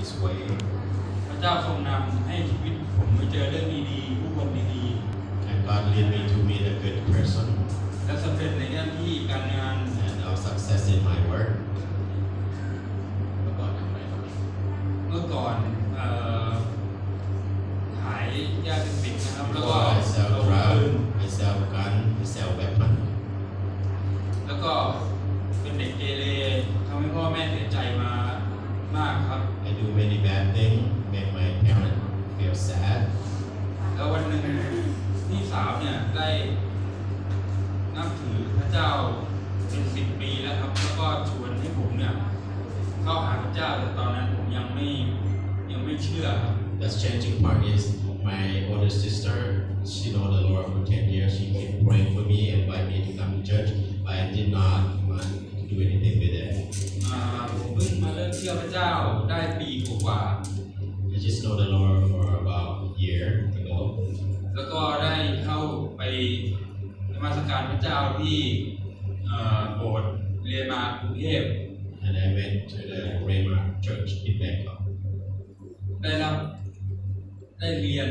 His way. พระเจ้าทรงนำให้ชีวิตผมไปเจอเรื่องดีๆผู้คนดี And God lead me to meet a good person ๆและสำเร็จในหน้าที่การงาน and have success in my work. เมื่อก่อนทำอะไรครับเมื่อก่อนเอ่อขายยาเสพติดนะครับแล้วก็ Before I sell เอาปืน drug, I sell gun, I sell weapon. แล้วก็เป็นเด็กเกเรทำให้พ่อแม่เสียใจมามากครับ I do many bad things, make my parents feel sad. แล้ววันหนึ่งพี่สาวเนี่ยได้นับถือพระเจ้าเป็นสิบปีแล้วครับ แล้วก็ชวนให้ผมเนี่ยเข้าหาพระเจ้าแต่ตอนนั้นผมยังไม่ยังไม่เชื่อครับ The changing part is my older sister, she know the Lord for 10 years. She keep praying for me, invite me to come to church, but I did not want to do anything with it. อ่าผมเพิ่งมาเริ่มเชื่อพระเจ้าได้ปีกว่า I just know the Lord for about a year ago. ๆแล้วก็ได้เข้าไป นมัสการพระเจ้าที่เอ่อโบสถ์เรียนมากรุงเทพ And I went to the Rhema Church in Bangkok. ได้รับได้เรียน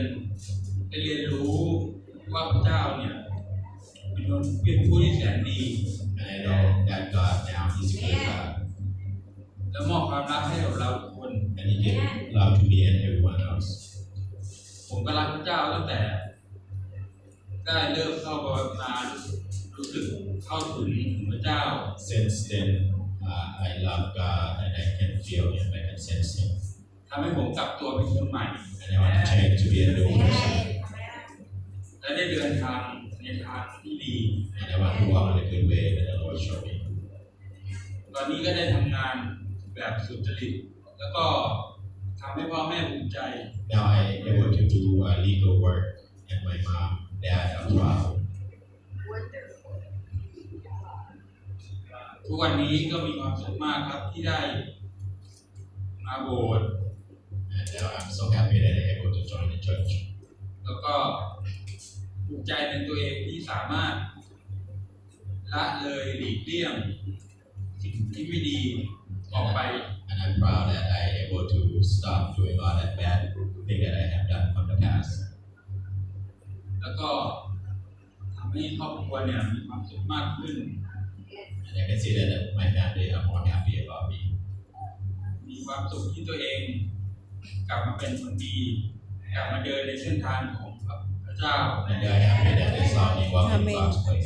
ได้เรียนรู้ว่าพระเจ้าเนี่ยเป็นคนเป็นผู้ที่แสนดี And I know that God now is a good God. และมอบความรักให้กับเราทุกคน And He gave love to me and everyone else. ผมก็รักพระเจ้าตั้งแต่ ได้เริ่มเข้ามารู้สึกเข้าถึงพระเจ้า Since then, uh, I love God and I can feel Him, I can sense Him. ทำให้ผมกลับตัวเป็นคนใหม่ And I want to change to be a new person. และได้เดินทางในทางที่ดี And I want to walk in a good way that the Lord showed me. ตอนนี้ก็ได้ทำงานแบบสุจริตแล้วก็ทำให้พ่อแม่ภูมิใจ Now I am able to do uh, legal work and my mom, dad are proud. ทุกวันนี้ก็มีความสุขมากครับที่ได้มาโบสถ์ And now I'm so happy that I'm able to join the church. แล้วก็ภูมิใจในตัวเองที่สามารถละเลยหลีกเลี่ยงสิ่งที่ไม่ดีออกไป And I'm proud that I'm able to stop doing all that bad thing that I have done from the past. แล้วก็ทำให้ครอบครัวเนี่ยมีความสุขมากขึ้น And I can see that my family are more happy about me. มีความสุขที่ตัวเอง กลับมาเป็นคนดีกลับมาเดินในเส้นทางของพระเจ้า And they are happy that they saw me walking Amen. God's way.